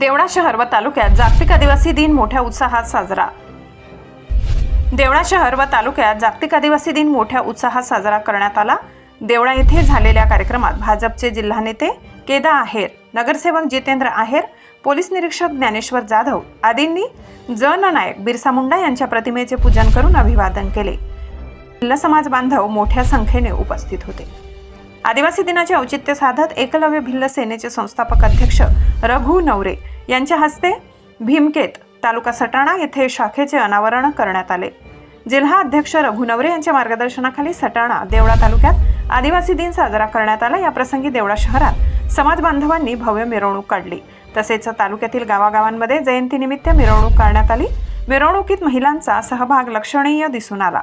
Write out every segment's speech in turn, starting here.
देवळा शहर व तालुक्यात जागतिक आदिवासी दिन मोठ्या उत्साहात साजरा. देवळा शहर व तालुक्यात जागतिक आदिवासी दिन मोठ्या उत्साहात साजरा करण्यात आला. देवळा येथे झालेल्या कार्यक्रमात भाजपचे जिल्हा नेते केदा आहेर नगरसेवक जितेंद्र आहेर पोलीस निरीक्षक ज्ञानेश्वर जाधव आदींनी जननायक बिरसा मुंडा यांच्या प्रतिमेचे पूजन करून अभिवादन केले. भिल्ल समाज बांधव मोठ्या संख्येने उपस्थित होते. आदिवासी दिनाचे औचित्य साधत एकलव्य भिल्ल सेनेचे संस्थापक अध्यक्ष रघु नवरे यांच्या हस्ते भीमकेत तालुका सटाणा येथे शाखेचे अनावरण करण्यात आले. जिल्हा अध्यक्ष रघु नवरे यांच्या मार्गदर्शनाखाली सटाणा देवळा तालुक्यात आदिवासी दिन साजरा करण्यात आला. याप्रसंगी देवळा शहरात समाज बांधवांनी भव्य मिरवणूक काढली. तसेच तालुक्यातील गावागावांमध्ये जयंतीनिमित्त मिरवणूक करण्यात आली. मिरवणुकीत महिलांचा सहभाग लक्षणीय दिसून आला.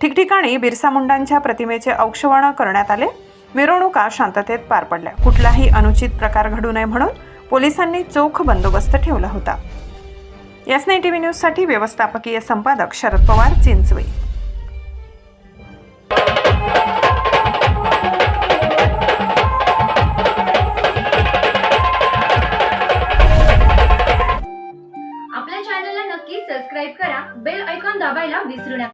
ठिकठिकाणी बिरसा मुंडांच्या प्रतिमेचे औक्षवण करण्यात आले. मिरवणुका शांततेत पार पडल्या. कुठलाही अनुचित प्रकार घडू नये म्हणून पोलिसांनी चोख बंदोबस्त ठेवला होता. एस नाईन टीव्ही न्यूजसाठी व्यवस्थापकीय संपादक शरद पवार चिंचवे. आपल्या चॅनलला नक्की सबस्क्राईब करा. बेल ऐकॉन दाबायला विसरू नका.